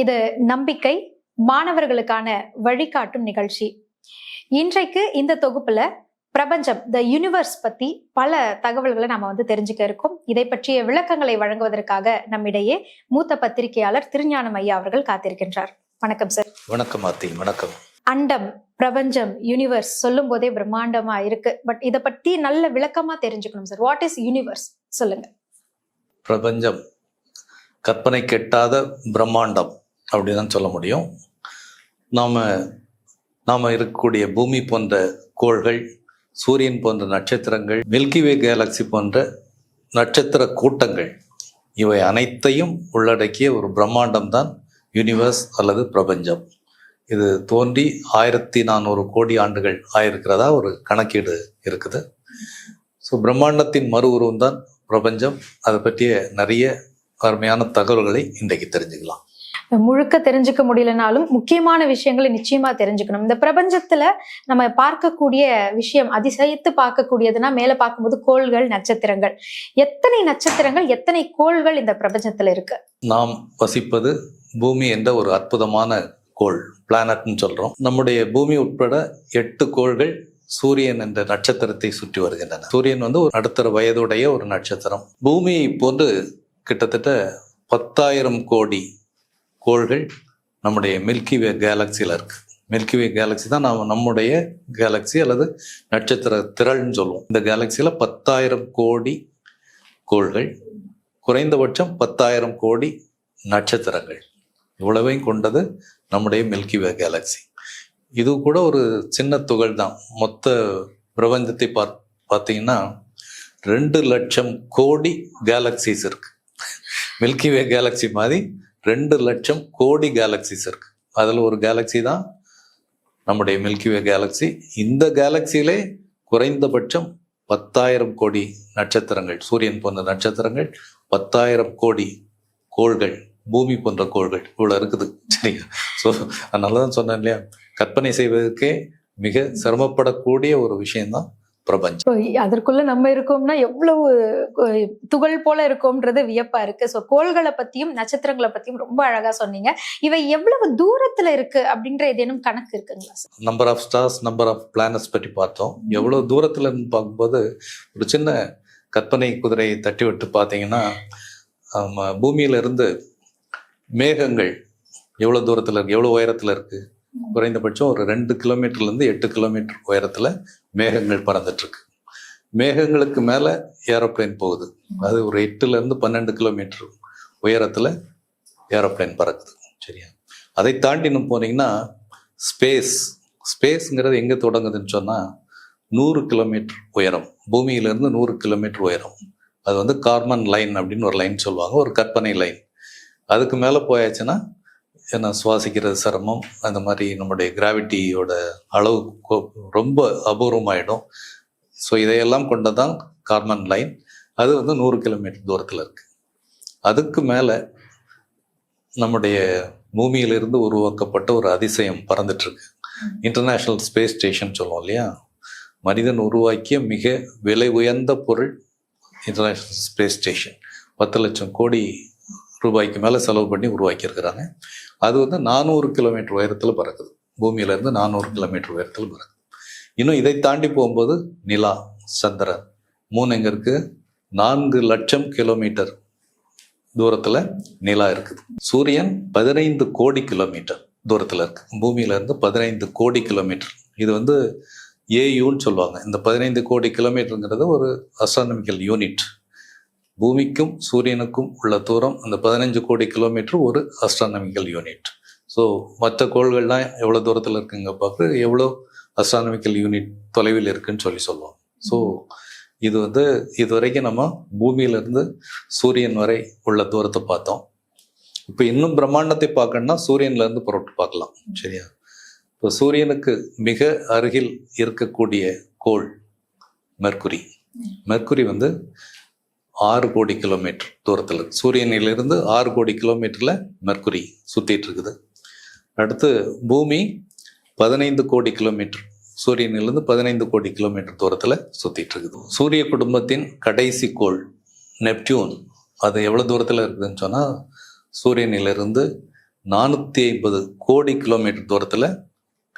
இது நம்பிக்கை மாணவர்களுக்கான வழிகாட்டும் நிகழ்ச்சி. இன்றைக்கு இந்த தொகுப்புல பிரபஞ்சம் த யூனிவர்ஸ் பத்தி பல தகவல்களை நாம வந்து தெரிஞ்சுக்க இருக்கோம். இதை பற்றிய விளக்கங்களை வழங்குவதற்காக நம்மிடையே மூத்த பத்திரிகையாளர் திருஞானம் ஐயா அவர்கள் காத்திருக்கின்றார். வணக்கம் சார் வணக்கம் ஆர்த்தி. வணக்கம். அண்டம் பிரபஞ்சம் யூனிவர்ஸ் சொல்லும் போதே பிரம்மாண்டமா இருக்கு. பட் இதை பத்தி நல்ல விளக்கமா தெரிஞ்சுக்கணும் சார் வாட் இஸ் யூனிவர்ஸ் சொல்லுங்க. பிரபஞ்சம். கற்பனை கெட்டாத பிரம்மாண்டம். அப்படிதான் சொல்ல முடியும். நாம் நாம் இருக்கக்கூடிய பூமி போன்ற கோள்கள் சூரியன் போன்ற நட்சத்திரங்கள் மில்கிவே கேலக்சி போன்ற நட்சத்திர கூட்டங்கள் இவை அனைத்தையும் உள்ளடக்கிய ஒரு பிரம்மாண்டம் தான் யூனிவர்ஸ் அல்லது பிரபஞ்சம். இது தோன்றி ஆயிரத்தி நானூறு கோடி ஆண்டுகள் ஆயிருக்கிறதா ஒரு கணக்கீடு இருக்குது. ஸோ பிரம்மாண்டத்தின் மறு உருவம் தான் பிரபஞ்சம். அதை பற்றிய நிறைய அருமையான தகவல்களை இன்றைக்கு தெரிஞ்சுக்கலாம். முழுக்க தெரிஞ்சுக்க முடியலனாலும் முக்கியமான விஷயங்களை நிச்சயமா தெரிஞ்சுக்கணும். இந்த பிரபஞ்சத்துல நம்ம பார்க்கக்கூடிய விஷயம் அதிசயித்து பார்க்கக்கூடியதுன்னா மேல பார்க்கும்போது கோள்கள் நட்சத்திரங்கள். எத்தனை நட்சத்திரங்கள் எத்தனை கோள்கள் இந்த பிரபஞ்சத்துல இருக்கு? நாம் வசிப்பது பூமி என்ற ஒரு அற்புதமான கோள் பிளானட்னு சொல்றோம். நம்முடைய பூமி உட்பட எட்டு கோள்கள் சூரியன் என்ற நட்சத்திரத்தை சுற்றி வருகின்றன. சூரியன் வந்து ஒரு நடுத்தர வயதுடைய ஒரு நட்சத்திரம். பூமியை போன்று கிட்டத்தட்ட பத்தாயிரம் கோடி கோள்கள் நம்முடைய மில்கி வே கேலக்சியில் இருக்குது மில்கிவே கேலக்சி தான் நாம் நம்முடைய கேலக்சி அல்லது நட்சத்திர திரள்னு சொல்லுவோம். இந்த கேலக்சியில் பத்தாயிரம் கோடி கோள்கள் குறைந்தபட்சம் பத்தாயிரம் கோடி நட்சத்திரங்கள் இவ்வளவையும் கொண்டது நம்முடைய மில்கிவே கேலக்சி இது கூட ஒரு சின்ன துகள் தான். மொத்த பிரபஞ்சத்தை பார் பார்த்தீங்கன்னா ரெண்டு லட்சம் கோடி கேலக்சிஸ் இருக்குது மில்கி வே கேலக்சி மாதிரி ரெண்டு லட்சம் கோடி கேலக்சிஸ் இருக்கு. அதில் ஒரு கேலக்சி தான் நம்முடைய மில்கிவே கேலக்சி இந்த கேலக்சியிலே குறைந்தபட்சம் பத்தாயிரம் கோடி நட்சத்திரங்கள் சூரியன் போன்ற நட்சத்திரங்கள் பத்தாயிரம் கோடி கோள்கள் பூமி போன்ற கோள்கள் இவ்வளோ இருக்குது. சரிங்களா ஸோ அதனால தான் சொன்னேன் இல்லையா? கற்பனை செய்வதற்கே மிக சிரமப்படக்கூடிய ஒரு விஷயம்தான் பிரபஞ்சம். அதற்குள்ள நம்ம இருக்கோம்னா எவ்வளவு துகள் போல இருக்கோம்ன்றது வியப்பா இருக்கு. ஸோ கோள்களை பத்தியும் நட்சத்திரங்களை பத்தியும் ரொம்ப அழகா சொன்னீங்க. இவை எவ்வளவு தூரத்துல இருக்கு அப்படின்ற ஏதேனும் கணக்கு இருக்குங்களா number of stars number of planets பற்றி பார்த்தோம். எவ்வளோ தூரத்தில் இருந்து பார்க்கும்போது ஒரு சின்ன கற்பனை குதிரையை தட்டி விட்டு பார்த்தீங்கன்னா ஆமா, பூமியில இருந்து மேகங்கள் எவ்வளோ தூரத்தில் இருக்கு எவ்வளோ உயரத்தில் இருக்கு குறைந்தபட்சம் ஒரு ரெண்டு கிலோமீட்டர்லேருந்து எட்டு கிலோமீட்டர் உயரத்தில் மேகங்கள் பறந்துட்டு இருக்கு மேகங்களுக்கு மேலே ஏரோப்ளேன் போகுது. அது ஒரு எட்டுலேருந்து பன்னெண்டு கிலோமீட்டர் உயரத்தில் ஏரோப்ளேன் பறக்குது. சரியா? அதை தாண்டி இன்னும் போனீங்கன்னா ஸ்பேஸ் ஸ்பேஸ்ங்கிறது எங்கே தொடங்குதுன்னு சொன்னால் நூறு கிலோமீட்டர் உயரம் பூமியிலேருந்து நூறு கிலோமீட்டர் உயரம். அது வந்து கார்மன் லைன் அப்படின்னு ஒரு லைன் சொல்லுவாங்க ஒரு கற்பனை லைன். அதுக்கு மேலே போயாச்சுன்னா ஏன்னா சுவாசிக்கிறது சிரமம் அந்த மாதிரி நம்முடைய கிராவிட்டியோட அளவு கொ- ரொம்ப அபூர்வமாயிடும். ஸோ இதையெல்லாம் கொண்டதான் கார்மன் லைன் அது வந்து நூறு கிலோமீட்டர் தூரத்தில் இருக்குது அதுக்கு மேலே நம்முடைய பூமியிலிருந்து உருவாக்கப்பட்ட ஒரு அதிசயம் பறந்துட்டுருக்கு. இன்டர்நேஷ்னல் ஸ்பேஸ் ஸ்டேஷன் சொல்லுவோம் இல்லையா? மனிதன் உருவாக்கிய மிக விலை உயர்ந்த பொருள் இன்டர்நேஷ்னல் ஸ்பேஸ் ஸ்டேஷன் பத்து லட்சம் கோடி ரூபாய்க்கு மேலே செலவு பண்ணி உருவாக்கியிருக்கிறாங்க. அது வந்து நானூறு கிலோமீட்டர் உயரத்தில் பறக்குது. பூமியிலேருந்து நானூறு கிலோமீட்டர் உயரத்தில் பறக்குது. இன்னும் இதை தாண்டி போகும்போது நிலா சந்திரன் மூணு எங்கே இருக்குது நான்கு லட்சம் கிலோமீட்டர் தூரத்தில் நிலா இருக்குது. சூரியன் பதினைந்து கோடி கிலோமீட்டர் தூரத்தில் இருக்குது பூமியிலேருந்து பதினைந்து கோடி கிலோமீட்டர். இது வந்து ஏயுன்னு சொல்லுவாங்க. இந்த பதினைந்து கோடி கிலோமீட்டருங்கிறது ஒரு அஸ்ட்ரானமிக்கல் யூனிட் பூமிக்கும் சூரியனுக்கும் உள்ள தூரம் அந்த பதினஞ்சு கோடி கிலோமீட்டர் ஒரு அஸ்ட்ரானமிக்கல் யூனிட் ஸோ மற்ற கோள்கள்லாம் எவ்வளோ தூரத்தில் இருக்குங்க பார்க்க எவ்வளோ அஸ்ட்ரானமிக்கல் யூனிட் தொலைவில் இருக்குன்னு சொல்லி சொல்லுவோம். ஸோ இது வந்து இது வரைக்கும் நம்ம பூமியிலிருந்து சூரியன் வரை உள்ள தூரத்தை பார்த்தோம். இப்போ இன்னும் பிரம்மாண்டத்தை பார்க்கணும்னா சூரியன்லேருந்து புறப்பட்டு பார்க்கலாம் சரியா? இப்போ சூரியனுக்கு மிக அருகில் இருக்கக்கூடிய கோள் மெர்க்குரி. மெர்க்குரி வந்து ஆறு கோடி கிலோமீட்டர் தூரத்தில். சூரியனிலிருந்து ஆறு கோடி கிலோமீட்டரில் மெர்குரி சுற்றிட்டு இருக்குது. அடுத்து பூமி பதினைந்து கோடி கிலோமீட்டர். சூரியனிலிருந்து பதினைந்து கோடி கிலோமீட்டர் தூரத்தில் சுற்றிட்டு இருக்குது. சூரிய குடும்பத்தின் கடைசி கோள் நெப்டியூன். அது எவ்வளோ தூரத்தில் இருக்குதுன்னு சொன்னால் சூரியனிலிருந்து நானூற்றி ஐம்பது கோடி கிலோமீட்டர் தூரத்தில்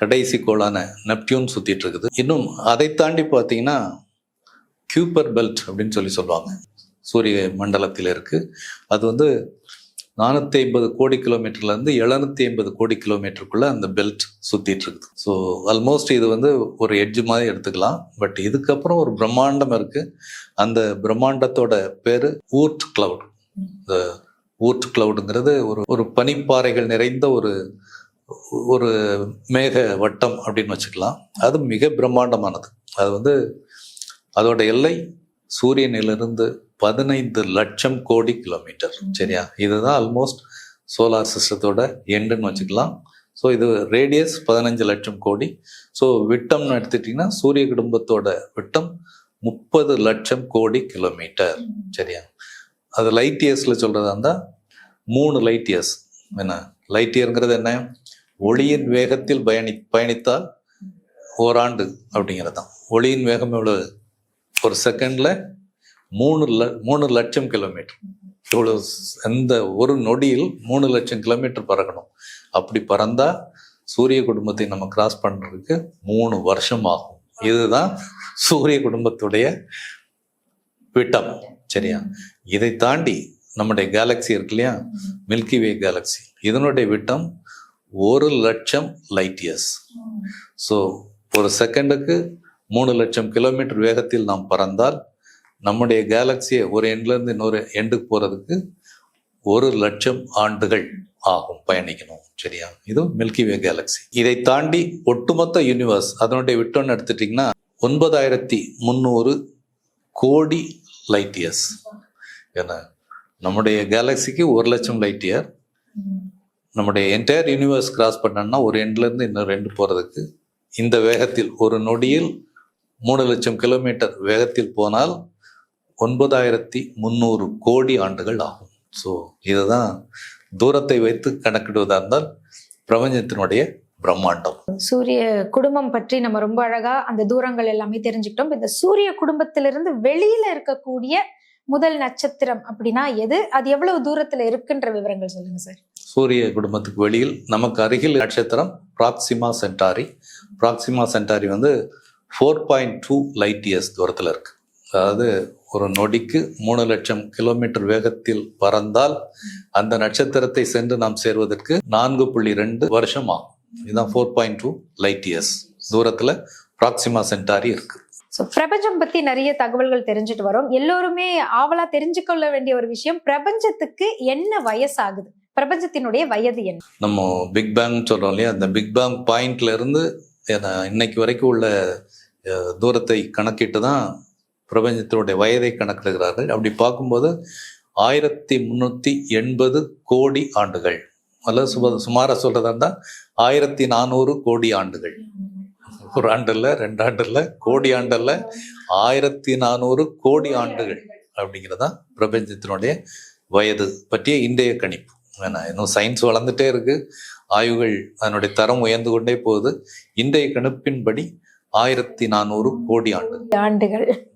கடைசி கோளான நெப்டியூன் சுற்றிட்டு இருக்குது. இன்னும் அதை தாண்டி பார்த்தீங்கன்னா கியூப்பர் பெல்ட் அப்படின்னு சொல்லி சொல்லுவாங்க. சூரிய மண்டலத்தில் இருக்குது அது வந்து நானூற்றி ஐம்பது கோடி கிலோமீட்டர்லேருந்து எழுநூற்றி ஐம்பது கோடி கிலோமீட்டருக்குள்ளே அந்த பெல்ட் சுற்றிட்டு இருக்குது. ஸோ ஆல்மோஸ்ட் இது வந்து ஒரு எட்ஜ் மாதிரி எடுத்துக்கலாம். பட் இதுக்கப்புறம் ஒரு பிரம்மாண்டம் இருக்குது அந்த பிரம்மாண்டத்தோட பேர் ஊர்ட் கிளவுட் இந்த ஊர்ட் கிளவுடுங்கிறது ஒரு ஒரு பனிப்பாறைகள் நிறைந்த ஒரு ஒரு மேக வட்டம் அப்படின்னு வச்சுக்கலாம். அது மிக பிரம்மாண்டமானது. அது வந்து அதோட எல்லை சூரியனிலிருந்து பதினைந்து லட்சம் கோடி கிலோமீட்டர். சரியா? இதுதான் ஆல்மோஸ்ட் சோலார் சிஸ்டத்தோட எண்டுன்னு வச்சுக்கலாம். ஸோ இது ரேடியஸ் பதினஞ்சு லட்சம் கோடி. ஸோ விட்டம்னு எடுத்துட்டிங்கன்னா சூரிய குடும்பத்தோட விட்டம் முப்பது லட்சம் கோடி கிலோமீட்டர். சரியா? அது லைட் இயர்ஸில் சொல்கிறதா இருந்தால் மூணு லைட் இயர்ஸ் என்ன? லைட் இயர்ங்கிறது என்ன? ஒளியின் வேகத்தில் பயணி பயணித்தால் ஓராண்டு அப்படிங்கிறது தான் ஒளியின் வேகம் எவ்வளவு? ஒரு செகண்டில் மூணு ல மூணு லட்சம் கிலோமீட்டர். இவ்வளோ எந்த ஒரு நொடியில் மூணு லட்சம் கிலோமீட்டர் பறக்கணும். அப்படி பறந்தால் சூரிய குடும்பத்தை நம்ம கிராஸ் பண்ணுறதுக்கு மூணு வருஷம் ஆகும். இதுதான் சூரிய குடும்பத்துடைய விட்டம். சரியா? இதை தாண்டி நம்முடைய கேலக்ஸி இருக்கு இல்லையா? மில்கி வே கேலக்ஸி இதனுடைய விட்டம் ஒரு லட்சம் லைட் இயர்ஸ் ஸோ ஒரு செகண்டுக்கு மூணு லட்சம் கிலோமீட்டர் வேகத்தில் நாம் பறந்தால் நம்முடைய கேலக்சியை ஒரு எண்ட்லேருந்து இன்னொரு எண்டுக்கு போகிறதுக்கு ஒரு லட்சம் ஆண்டுகள் ஆகும் பயணிக்கணும் சரியா? இது மில்கிவே கேலக்சி கேலக்ஸி இதை தாண்டி ஒட்டுமொத்த யூனிவர்ஸ் அதனுடைய விட்டோன்னு எடுத்துட்டிங்கன்னா ஒன்பதாயிரத்தி முந்நூறு கோடி லைட் இயர்ஸ் ஏன்னா நம்முடைய கேலக்சிக்கு ஒரு லட்சம் லைட் இயர் நம்முடைய என்டையர் யூனிவர்ஸ் கிராஸ் பண்ணோம்னா ஒரு எண்ட்லேருந்து இன்னும் ரெண்டு போகிறதுக்கு இந்த வேகத்தில் ஒரு நொடியில் மூணு லட்சம் கிலோமீட்டர் வேகத்தில் போனால் ஒன்பதாயிரத்தி முந்நூறு கோடி ஆண்டுகள் ஆகும். ஸோ இதுதான் தூரத்தை வைத்து கணக்கிடுவதா இருந்தால் பிரபஞ்சத்தினுடைய பிரம்மாண்டம். சூரிய குடும்பம் பற்றி நம்ம ரொம்ப அழகா அந்த தூரங்கள் எல்லாமே தெரிஞ்சுக்கிட்டோம். இந்த சூரிய குடும்பத்திலிருந்து வெளியில இருக்கக்கூடிய முதல் நட்சத்திரம் அப்படின்னா எது? அது எவ்வளவு தூரத்துல இருக்குன்ற விவரங்கள் சொல்லுங்க சார். சூரிய குடும்பத்துக்கு வெளியில் நமக்கு அருகில் நட்சத்திரம் ப்ராக்சிமா சென்டாரி. ப்ராக்சிமா சென்டாரி வந்து four point two light years தூரத்தில் இருக்கு. அதாவது ஒரு நொடிக்கு மூணு லட்சம் கிலோமீட்டர் வேகத்தில் பறந்தால் அந்த நட்சத்திரத்தை சென்று நாம் சேர்வதற்கு நான்கு புள்ளி ரெண்டு வருஷம் ஆகும். இதுதான் four point two light years தூரத்தில் ப்ராக்சிமா சென்டாரி இருக்கு. ஸோ பிரபஞ்சம் பத்தி நிறைய தகவல்கள் தெரிஞ்சுட்டு வரோம். எல்லோருமே ஆவலா தெரிஞ்சுக்கொள்ள வேண்டிய ஒரு விஷயம் பிரபஞ்சத்துக்கு என்ன வயசாகுது? பிரபஞ்சத்தினுடைய வயது என்ன? நம்ம பிக் பேங் சொல்றோம் இல்லையா? அந்த பிக் பேங் பாயிண்ட்ல இருந்து இன்னைக்கு வரைக்கும் உள்ள தூரத்தை கணக்கிட்டு தான் பிரபஞ்சத்தினுடைய வயதை கணக்கிடுகிறார்கள். அப்படி பார்க்கும்போது ஆயிரத்தி முந்நூற்றி எண்பது கோடி ஆண்டுகள். அல்லது சும சுமாராக சொல்றதா இருந்தால் ஆயிரத்தி நானூறு கோடி ஆண்டுகள். ஒரு ஆண்டில் ரெண்டு ஆண்டில் கோடி ஆண்டில் ஆயிரத்தி நானூறு கோடி ஆண்டுகள் அப்படிங்கிறது பிரபஞ்சத்தினுடைய வயது பற்றிய இன்றைய கணிப்பு. ஏன்னா இன்னும் சயின்ஸ் வளர்ந்துட்டே இருக்கு. ஆய்வுகள் அதனுடைய தரம் உயர்ந்து கொண்டே போகுது. இன்றைய கணிப்பின்படி ஆயிரத்தி நானூறு கோடி ஆண்டு ஆண்டுகள்.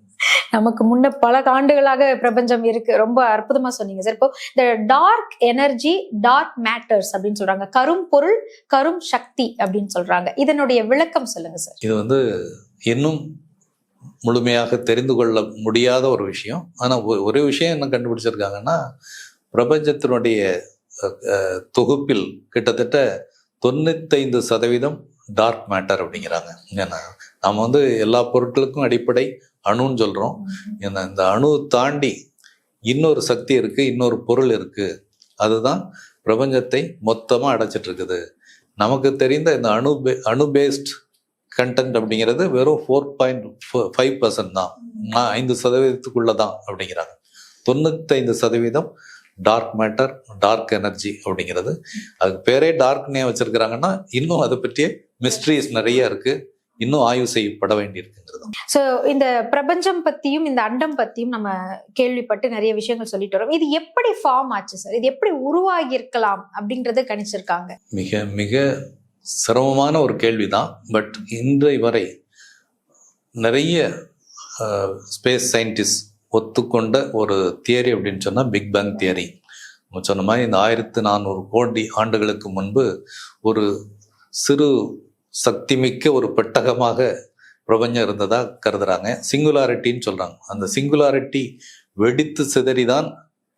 நமக்கு முன்ன பல ஆண்டுகளாக பிரபஞ்சம் இருக்கு. ரொம்ப அற்புதமா சொன்னீங்க சார். இப்போ இந்த டார்க் எனர்ஜி டார்க் மேட்டர்ஸ் அப்படின்னு சொல்றாங்க. கரும் பொருள் கரும் சக்தி அப்படின்னு சொல்றாங்க. இதனுடைய விளக்கம் சொல்லுங்க சார். இது வந்து இன்னும் முழுமையாக தெரிந்து கொள்ள முடியாத ஒரு விஷயம். ஆனால் ஒரே விஷயம் என்ன கண்டுபிடிச்சிருக்காங்கன்னா பிரபஞ்சத்தினுடைய தொகுப்பில் கிட்டத்தட்ட தொண்ணூத்தைந்து சதவீதம் டார்க் மேட்டர் அப்படிங்கிறாங்க. ஏன்னா நம்ம வந்து எல்லா பொருட்களுக்கும் அடிப்படை அணுன்னு சொல்கிறோம் ஏன்னா இந்த அணு தாண்டி இன்னொரு சக்தி இருக்குது இன்னொரு பொருள் இருக்குது அதுதான் பிரபஞ்சத்தை மொத்தமாக அடைச்சிட்டு இருக்குது நமக்கு தெரிந்த இந்த அணு பே- அணு பேஸ்ட் கண்டென்ட் அப்படிங்கிறது வெறும் ஃபோர் பாயிண்ட் ஃபைவ் பர்சன்ட் தான். நான் ஐந்து சதவீதத்துக்குள்ளே தான் அப்படிங்கிறாங்க. தொண்ணூத்தைந்து சதவீதம் டார்க் மேட்டர் டார்க் எனர்ஜி அப்படிங்கிறது. அதுக்கு பேரே டார்க்னே வச்சுருக்கிறாங்கன்னா இன்னும் அதை பற்றிய மிஸ்ட்ரிஸ் நிறைய இருக்குது இன்னும் ஆய்வு செய்யப்பட வேண்டியிருக்குங்கிறது சோ இந்த பிரபஞ்சம் பத்தியும் இந்த அண்டம் பத்தியும் நம்ம கேள்விப்பட்டு நிறைய விஷயங்கள் சொல்லிட்டு வரோம். இது எப்படி ஃபார்ம் ஆச்சு சார் இது எப்படி உருவாகி இருக்கலாம் அப்படின்றத கணிச்சிருக்காங்க. மிக மிக சிரமமான ஒரு கேள்விதான். பட் இன்றை வரை நிறைய ஸ்பேஸ் சயின்டிஸ்ட் ஒத்துக்கொண்ட ஒரு தியரி அப்படின்னு சொன்னால் பிக் பேங் தியரி நம்ம சொன்ன மாதிரி இந்த ஆயிரத்து நானூறு கோடி ஆண்டுகளுக்கு முன்பு ஒரு சிறு சக்திமிக்க ஒரு பெட்டகமாக பிரபஞ்சம் இருந்ததாக கருதுறாங்க. சிங்குலாரிட்டின்னு சொல்கிறாங்க அந்த சிங்குலாரிட்டி வெடித்து சிதறிதான்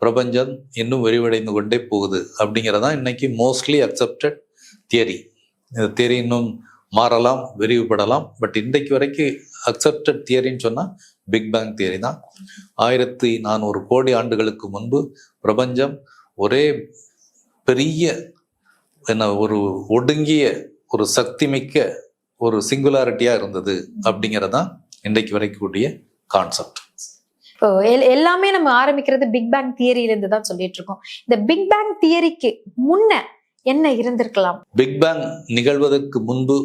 பிரபஞ்சம் இன்னும் விரிவடைந்து கொண்டே போகுது அப்படிங்கிறதான் இன்னைக்கு மோஸ்ட்லி அக்செப்டட் தியரி இந்த தியரி இன்னும் மாறலாம் விரிவுபடலாம். பட் இன்றைக்கு வரைக்கும் அக்செப்டட் தியரின்னு சொன்னால் பிக் பேங் தியரி தான். ஆயிரத்தி நானூறு கோடி ஆண்டுகளுக்கு முன்பு பிரபஞ்சம் ஒரே பெரிய என்ன ஒரு ஒடுங்கிய ஒரு சக்திமிக்க ஒரு சிங்குலாரிட்டியா இருந்தது அப்படிங்கிறதான் இன்றைக்கு வரைக்கும் கூடிய கான்செப்ட் இப்போ எல்- எல்லாமே நம்ம ஆரம்பிக்கிறது பிக் பேங் தியரியில இருந்து தான் சொல்லிட்டு இருக்கோம் இந்த பிக் பேங் தியரிக்கு முன்ன என்ன இருந்திருக்கலாம்? பிக் பேங் நிகழ்வதற்கு முன்பு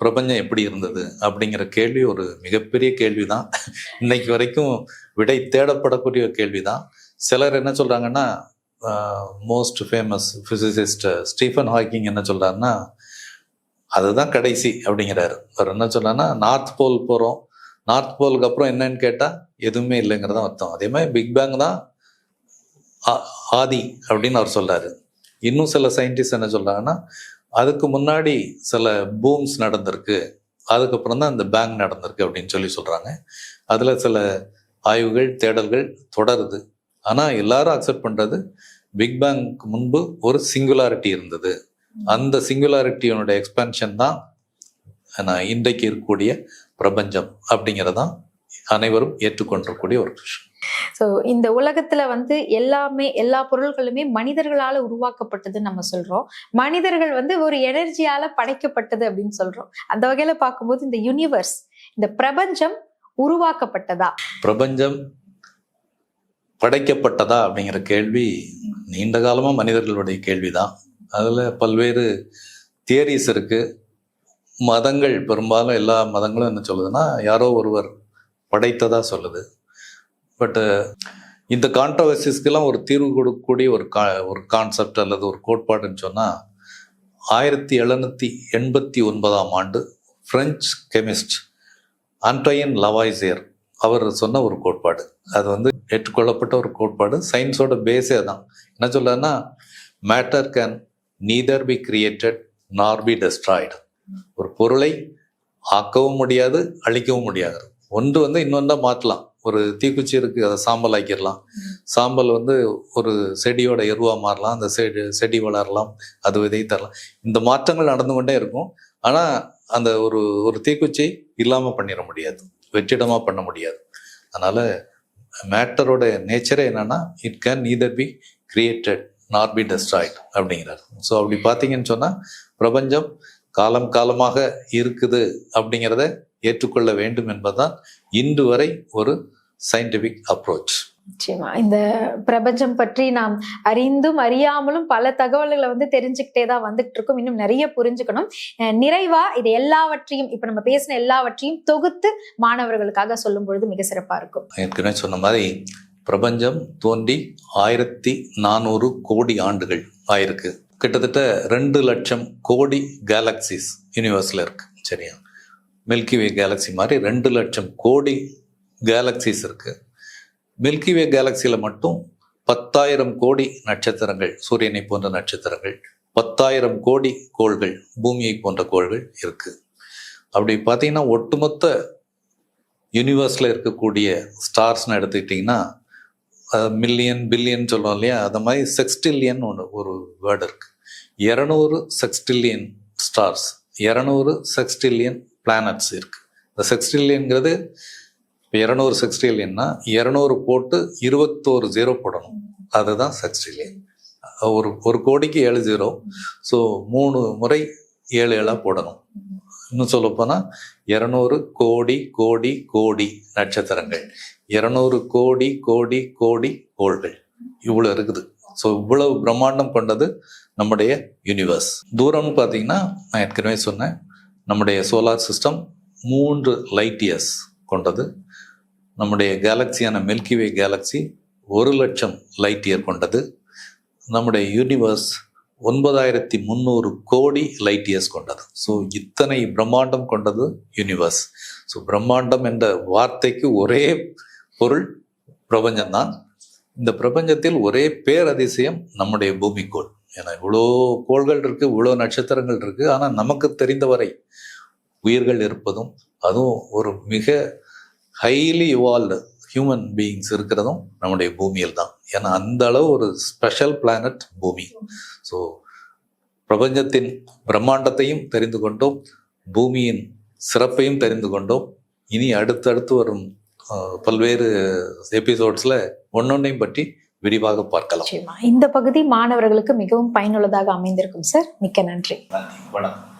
பிரபஞ்சம் எப்படி இருந்தது அப்படிங்கிற கேள்வி ஒரு மிகப்பெரிய கேள்விதான். இன்னைக்கு வரைக்கும் விடை தேடப்படக்கூடிய ஒரு கேள்விதான். சிலர் என்ன சொல்றாங்கன்னா most famous physicist Stephen Hawking என்ன சொல்றாருன்னா அதுதான் கடைசி அப்படிங்கிறாரு. அவர் என்ன சொல்றாருன்னா நார்த் போல் போகிறோம் நார்த் போலுக்கு அப்புறம் என்னன்னு கேட்டால் எதுவுமே இல்லைங்கிறதான் அர்த்தம். அதே மாதிரி பிக் பேங் தான் ஆ- ஆதி அப்படின்னு அவர் சொல்கிறாரு இன்னும் சில சயின்டிஸ்ட் என்ன சொல்கிறாங்கன்னா அதுக்கு முன்னாடி சில பூம்ஸ் நடந்திருக்கு. அதுக்கப்புறம் தான் இந்த பேங்க் நடந்திருக்கு அப்படின்னு சொல்லி சொல்கிறாங்க அதில் சில ஆய்வுகள் தேடல்கள் தொடருது. ஆனால் எல்லாரும் அக்செப்ட் பண்ணுறது பிக் பேங்க்கு முன்பு ஒரு சிங்குலாரிட்டி இருந்தது. அந்த சிங்குலாரிட்டியோட எக்ஸ்பென்ஷன் தான் இன்றைக்கு இருக்கக்கூடிய பிரபஞ்சம் அப்படிங்கிறதான் அனைவரும் ஏற்றுக்கொண்டிருக்கக்கூடிய ஒரு விஷயம். சோ இந்த உலகத்துல வந்து எல்லாமே எல்லா பொருள்களுமே மனிதர்களால உருவாக்கப்பட்டதுன்னு நம்ம சொல்றோம். மனிதர்கள் வந்து ஒரு எனர்ஜியால படைக்கப்பட்டது அப்படின்னு சொல்றோம். அந்த வகையில பார்க்கும்போது இந்த யூனிவர்ஸ் இந்த பிரபஞ்சம் உருவாக்கப்பட்டதா? பிரபஞ்சம் படைக்கப்பட்டதா அப்படிங்கிற கேள்வி நீண்ட காலமா மனிதர்களுடைய கேள்விதான். அதில் பல்வேறு தியரிஸ் இருக்குது மதங்கள் பெரும்பாலும் எல்லா மதங்களும் என்ன சொல்லுதுன்னா யாரோ ஒருவர் படைத்ததாக சொல்லுது. பட்டு இந்த கான்ட்ரவர்சிஸ்க்கெல்லாம் ஒரு தீர்வு கொடுக்கக்கூடிய ஒரு கா ஒரு கான்செப்ட் அல்லது ஒரு கோட்பாடுன்னு சொன்னால் ஆயிரத்தி எழுநூற்றி எண்பத்தி ஒன்பதாம் ஆண்டு பிரெஞ்சு கெமிஸ்ட் ஆண்டோயன் லவாய்சியர் அவர் சொன்ன ஒரு கோட்பாடு. அது வந்து ஏற்றுக்கொள்ளப்பட்ட ஒரு கோட்பாடு. சயின்ஸோட பேஸே தான் என்ன சொல்லுன்னா matter can neither be created nor be destroyed ஒரு பொருளை ஆக்கவும் முடியாது அழிக்கவும் முடியாது. ஒன்று வந்து இன்னொன்றா மாற்றலாம். ஒரு தீக்குச்சி இருக்கு அதை சாம்பல் ஆக்கிடலாம். சாம்பல் வந்து ஒரு செடியோட எருவா மாறலாம் அந்த செடி செடி வளரலாம் அது விதை தரலாம். இந்த மாற்றங்கள் நடந்து கொண்டே இருக்கும். ஆனால் அந்த ஒரு ஒரு தீக்குச்சி இல்லாமல் பண்ணிட முடியாது. வெற்றிடமாக பண்ண முடியாது. அதனால மேட்டரோட நேச்சரே என்னன்னா it can neither be created not be destroyed அப்படிங்கிறார். ஸோ அப்படி பார்த்தீங்கன்னு சொன்னா பிரபஞ்சம் காலம் காலமாக இருக்குது அப்படிங்கிறத ஏற்றுக்கொள்ள வேண்டும் என்பதுதான் இன்று வரை ஒரு சயின்டிபிக் அப்ரோச் நிச்சயமா. இந்த பிரபஞ்சம் பற்றி நாம் அறிந்தும் அறியாமலும் பல தகவல்களை வந்து தெரிஞ்சுக்கிட்டே தான் வந்துகிட்டு இருக்கோம். இன்னும் நிறைய புரிஞ்சுக்கணும். நிறைவா இது எல்லாவற்றையும் இப்ப நம்ம பேசின எல்லாவற்றையும் தொகுத்து மாணவர்களுக்காக சொல்லும் பொழுது மிக சிறப்பா இருக்கும். ஏற்கனவே சொன்ன மாதிரி பிரபஞ்சம் தோன்றி ஆயிரத்தி நானூறு கோடி ஆண்டுகள் ஆயிருக்கு. கிட்டத்தட்ட ரெண்டு லட்சம் கோடி கேலக்சிஸ் யூனிவர்ஸில் இருக்கு. சரியா? மில்கி வே கேலக்சி மாதிரி ரெண்டு லட்சம் கோடி கேலக்சிஸ் இருக்கு. மில்கி வே மட்டும் பத்தாயிரம் கோடி நட்சத்திரங்கள் சூரியனை போன்ற நட்சத்திரங்கள் பத்தாயிரம் கோடி கோள்கள் பூமியை போன்ற கோள்கள் இருக்கு. அப்படி பார்த்தீங்கன்னா ஒட்டுமொத்த யூனிவர்ஸில் இருக்கக்கூடிய ஸ்டார்ஸ்னு எடுத்துக்கிட்டிங்கன்னா மில்லியன் பில்லியன் சொல்லுவோம் இல்லையா? அது மாதிரி செக்ஸ்டில்லியன் ஒன்று ஒரு வேர்டு இருக்குது இரநூறு செக்ஸ்டில்லியன் ஸ்டார்ஸ் இரநூறு செக்ஸ்டில்லியன் பிளானட்ஸ் இருக்குது இந்த செக்ஸ்டில்லியன்கிறது இப்போ இரநூறு செக்ஸ்டில்லியன்னா இரநூறு போட்டு இருபத்தோரு ஜீரோ போடணும். அதுதான் செக்ஸ்டில்லியன் ஒரு ஒரு கோடிக்கு ஏழு ஜீரோ ஸோ மூணு முறை ஏழு ஏழாக போடணும். இன்னும் சொல்லப்போனால் இரநூறு கோடி கோடி கோடி நட்சத்திரங்கள். இரநூறு கோடி கோடி கோடி கோள்கள். இவ்வளோ இருக்குது. ஸோ இவ்வளவு பிரம்மாண்டம் கொண்டது நம்முடைய யூனிவர்ஸ் தூரம்னு பார்த்தீங்கன்னா நான் ஏற்கனவே சொன்னேன். நம்முடைய சோலார் சிஸ்டம் மூன்று லைட் இயர்ஸ் கொண்டது. நம்முடைய கேலக்சியான மில்கிவே கேலக்சி ஒரு லட்சம் லைட் இயர் கொண்டது. நம்முடைய யூனிவர்ஸ் ஒன்பதாயிரத்தி முந்நூறு கோடி லைட் இயர்ஸ் கொண்டது. ஸோ இத்தனை பிரம்மாண்டம் கொண்டது யூனிவர்ஸ் ஸோ பிரம்மாண்டம் என்ற வார்த்தைக்கு ஒரே பொருள் பிரபஞ்சம்தான். இந்த பிரபஞ்சத்தில் ஒரே பேரதிசயம் நம்முடைய பூமிக்கோள். ஏன்னா இவ்வளோ கோள்கள் இருக்குது இவ்வளோ நட்சத்திரங்கள் இருக்குது ஆனால் நமக்கு தெரிந்தவரை உயிர்கள் இருப்பதும் அதுவும் ஒரு மிக ஹைலி இவால்வ்டு ஹியூமன் பீயிங்ஸ் இருக்கிறதும் நம்முடைய பூமியில் தான். ஏன்னா அந்த அளவு ஒரு ஸ்பெஷல் பிளானட் பூமி. ஸோ பிரபஞ்சத்தின் பிரம்மாண்டத்தையும் தெரிந்து கொண்டோம் பூமியின் சிறப்பையும் தெரிந்து கொண்டோம். இனி அடுத்தடுத்து வரும் பல்வேறு எபிசோட்ஸில் ஒன்னொன்னையும் பற்றி விரிவாக பார்க்கலாம். இந்த பகுதி மாணவர்களுக்கு மிகவும் பயனுள்ளதாக அமைந்திருக்கும் சார். மிக்க நன்றி. வணக்கம்.